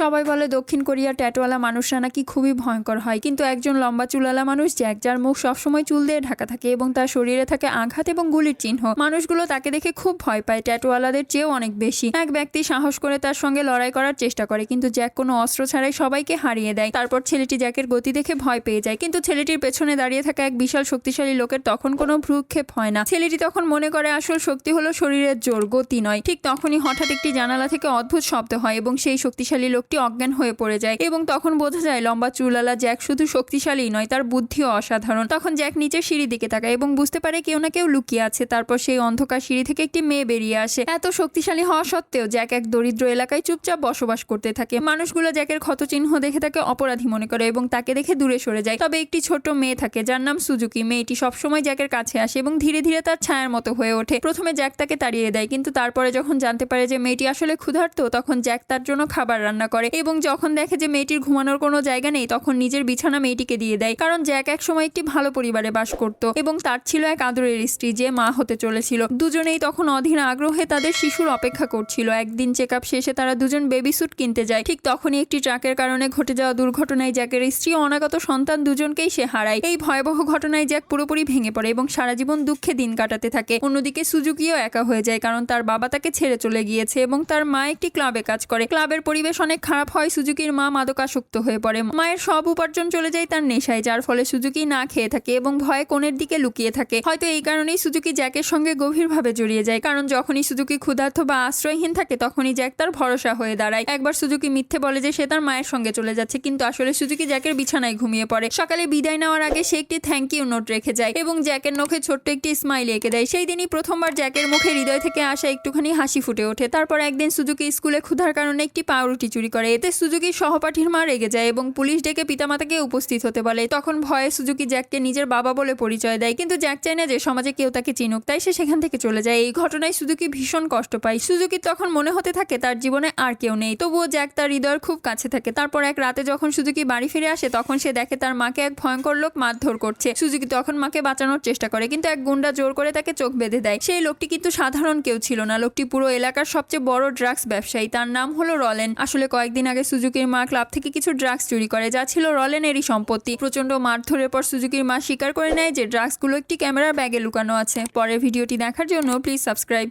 সবাই বলে দক্ষিণ কোরিয়ার ট্যাটওয়ালা মানুষরা নাকি খুবই ভয়ঙ্কর হয়। কিন্তু একজন লম্বা চুলালা মানুষ, জ্যাক, যার মুখ সবসময় চুল দিয়ে ঢাকা থাকে এবং তার শরীরে থাকে আঘাত এবং গুলির চিহ্ন, মানুষগুলো তাকে দেখে খুব ভয় পায় ট্যাটওয়ালাদের চেয়েও অনেক বেশি। এক ব্যক্তি সাহস করে তার সঙ্গে লড়াই করার চেষ্টা করে, কিন্তু জ্যাক কোনো অস্ত্র ছাড়াই সবাইকে হারিয়ে দেয়। তারপর ছেলেটি জ্যাকের গতি দেখে ভয় পেয়ে যায়, কিন্তু ছেলেটির পেছনে দাঁড়িয়ে থাকা এক বিশাল শক্তিশালী লোকের তখন কোনো ভ্রুক্ষেপ হয় না। ছেলেটি তখন মনে করে, আসল শক্তি হলো শরীরের জোর, গতি নয়। ঠিক তখনই হঠাৎ একটি জানালা থেকে অদ্ভুত শব্দ হয় এবং সেই শক্তিশালী লোকটি অজ্ঞান হয়ে পড়ে যায় এবং তখন বোঝা যায় লম্বা চুলালা জ্যাক শুধু শক্তিশালী নয়, তার বুদ্ধিও অসাধারণ। তখন জ্যাক নিচের সিঁড়ি দিকে তাকায় এবং বুঝতে পারে কেউ না কেউ লুকিয়ে আছে। তারপর সেই অন্ধকার সিঁড়ি থেকে একটি মেয়ে বেরিয়ে আসে। এত শক্তিশালী হওয়া সত্ত্বেও জ্যাক এক দরিদ্র এলাকায় চুপচাপ বসবাস করতে থাকে। মানুষগুলো জ্যাকের ক্ষতচিহ্ন দেখে তাকে অপরাধী মনে করে এবং তাকে দেখে দূরে সরে যায়। তবে একটি ছোট মেয়ে থাকে, যার নাম সুজুকি। মেয়েটি সবসময় জ্যাকের কাছে আসে এবং ধীরে ধীরে তার ছায়ার মতো হয়ে ওঠে। প্রথমে জ্যাক তাকে তাড়িয়ে দেয়, কিন্তু তারপরে যখন জানতে পারে যে মেয়েটি আসলে ক্ষুধার্ত, তখন জ্যাক তার জন্য খাবার রান্না করে। এবং যখন দেখে যে মেয়েটির ঘুমানোর কোনো জায়গা নেই, তখন নিজের বিছানা মেয়েটিকে দিয়ে দেয়। কারণ জ্যাক এক সময় একটি ভালো পরিবারে বাস করত এবং তার ছিল এক আদরের স্ত্রী যে মা হতে চলেছিল। দুজনেই তখন অধীন আগ্রহে তাদের শিশুর অপেক্ষা করছিল। একদিন চেক আপ শেষে তারা দুজন বেবি স্যুট কিনতে যায়। ঠিক তখনই একটি ট্রাকের কারণে ঘটে যাওয়া দুর্ঘটনায় জ্যাকের স্ত্রী অনাগত সন্তান দুজনকেই সে হারায়। এই ভয়াবহ ঘটনায় জ্যাক পুরোপুরি ভেঙে পড়ে এবং সারা জীবন দুঃখে দিন কাটাতে থাকে। অন্যদিকে সুজুকিও একা হয়ে যায়, কারণ তার বাবা তাকে ছেড়ে চলে গিয়েছে এবং তার মা একটি ক্লাবে কাজ করে। ক্লাবের পরিবেশ অনেক খারাপ হয়, সুজুকির মা মাদকাসক্ত হয়ে পড়ে। মায়ের সব উপার্জন চলে যায় তার নেশায়, যার ফলে সুজুকি না খেয়ে থাকে এবং ভয়ে কোণের দিকে লুকিয়ে থাকে। হয়তো এই কারণেই সুজুকি জ্যাকের সঙ্গে গভীরভাবে জড়িয়ে যায়, কারণ যখনই সুজুকি ক্ষুধার্থ বা আশ্রয়হীন থাকে, তখনই জ্যাক তার ভরসা হয়ে দাঁড়ায়। একবার সুজুকি মিথ্যে বলে যে সে তার মায়ের সঙ্গে চলে যাচ্ছে, কিন্তু আসলে সুজুকি জ্যাকের বিছানায় ঘুমিয়ে পড়ে। সকালে বিদায় নেওয়ার আগে সে একটি থ্যাংক ইউ নোট রেখে যায় এবং জ্যাকের নখে ছোট্ট একটি স্মাইল এঁকে দেয়। সেই দিনই প্রথমবার জ্যাকের মুখে হৃদয় থেকে আসা একটুখানি হাসি ফুটে ওঠে। তারপর একদিন সুজুকি স্কুলে ক্ষুধার কারণে একটি পাউরুটি চুরি করে। এতে সুজুকির সহপাঠীর মা রেগে যায় এবং পুলিশ ডেকে পিতামাতাকে উপস্থিত হতে বলে। তখন ভয়ে সুজুকি জ্যাককে নিজের বাবা বলে পরিচয় দেয়। কিন্তু জ্যাক চায় না যে সমাজে কেউ তাকে চিনুক, তাই সে সেখান থেকে চলে যায়। এই ঘটনায় সুজুকি ভীষণ কষ্ট পায়। সুজুকি তখন মনে হতে থাকে তার জীবনে আর কেউ নেই। তবুও জ্যাক তার হৃদয়ের খুব কাছে থাকে। তারপর এক রাতে যখন সুজুকি বাড়ি ফিরে আসে, তখন সে দেখে তার মাকে এক ভয়ঙ্কর লোক মারধর করছে। সুজুকি তখন মাকে বাঁচানোর চেষ্টা করে, কিন্তু এক গুন্ডা জোর করে তাকে চোখ বেঁধে দেয়। সেই লোকটি কিন্তু সাধারণ কেউ ছিল না। লোকটি পুরো এলাকার সবচেয়ে বড় ড্রাগস ব্যবসায়ী। তার নাম হলো রলেন। আসলে কয়েকদিন আগে সুজুকির মা ক্লাব থেকে কিছু ড্রাগস চুরি করে, যা ছিল রলেনেরই সম্পত্তি। প্রচণ্ড মারধরের পর সুজুকির মা স্বীকার করে নেয় যে ড্রাগসগুলো একটি ক্যামেরার ব্যাগে লুকানো আছে। পরের ভিডিওটি দেখার জন্য প্লিজ সাবস্ক্রাইব।